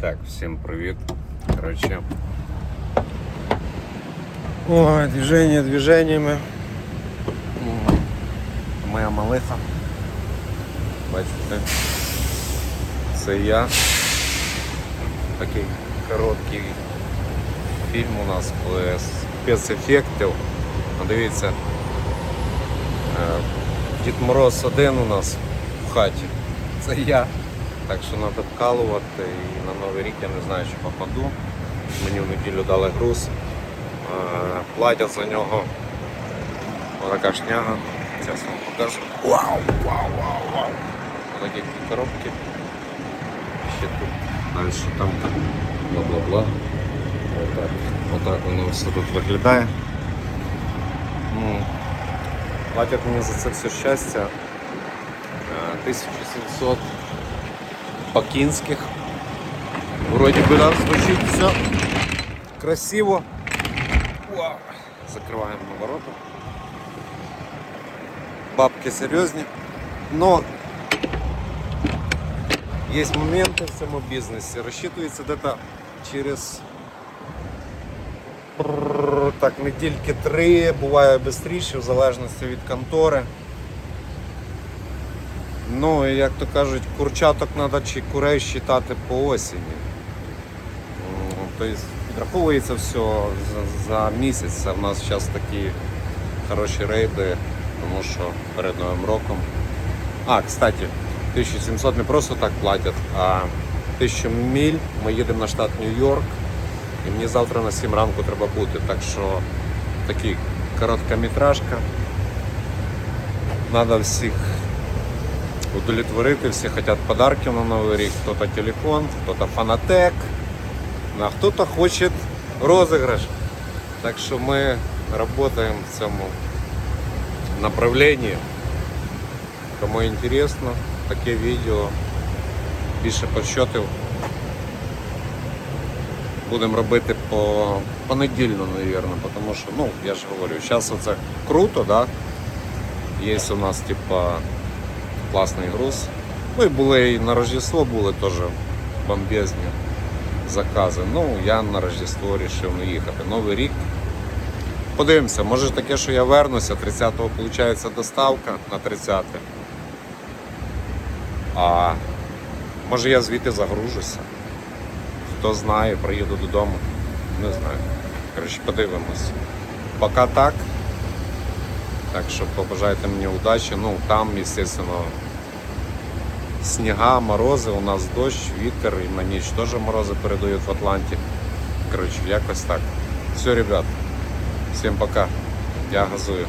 Так, всім привіт. Короче. Ой, движение движениями. Моя малиха. Бачите. Це я. Такий короткий фільм у нас без спецефектів. Дивіться. е, Дід Мороз один у нас в хаті. Це я. Так що треба вкалувати і на Новий рік я не знаю, чи попаду. Мені в неділю дали груз. Е, Платять за нього. Отака шняга. Зараз вам покажу. Вау, вау, вау, вау. Отакі коробки. Ще тут далі там бла-бла-бла. Отак. Отак воно все тут виглядає. Ну, Платять мені за це все щастя. Е, 1700 пакінських. Вроді би нам звучить все красиво. Вау. Закриваємо ворота. Бабки серйозні. Но є моменти в цьому бізнесі. Розчитується десь через так, недільки три, буває швидше, в залежності від контори. Ну, як то кажуть, курчаток треба чи курей считати по осені. Тобто підраховується все за, місяць. В нас зараз такі хороші рейди, тому що перед Новим роком. А, кстати, 1700 не просто так платять, а 1000 міль. Ми їдемо на штат Нью-Йорк. І мені завтра на 7 ранку треба бути. Так що такий короткометражка. Надо всіх удовлетворити, всі хочуть подарки на Новий рік, хто-то телефон, хто-то фанатек, а хто-то хоче розіграш. Так що ми працюємо в цьому направленні. Кому інтересно, таке відео, більше подсчотів будемо робити по понедільно, мабуть, тому що, ну, я ж говорю, зараз це круто, да? Є у нас, типа, класний груз. Ну і були і на Рождество були теж бомбезні закази. Ну, я на Рождество вирішив не їхати. Новий рік. Подивимося, може таке, що я вернуся, 30-го виходить доставка на 30 А може я звідти загружуся. Хто знає, приїду додому. Не знаю. Коротше, подивимось. Поки так. Так що побажайте мені удачі. Ну, там, звісно, сніга, морози, у нас дощ, вітер, і на ніч теж морози передають в Атланті. Коротше, якось так. Все, ребят, всім пока. Я газую.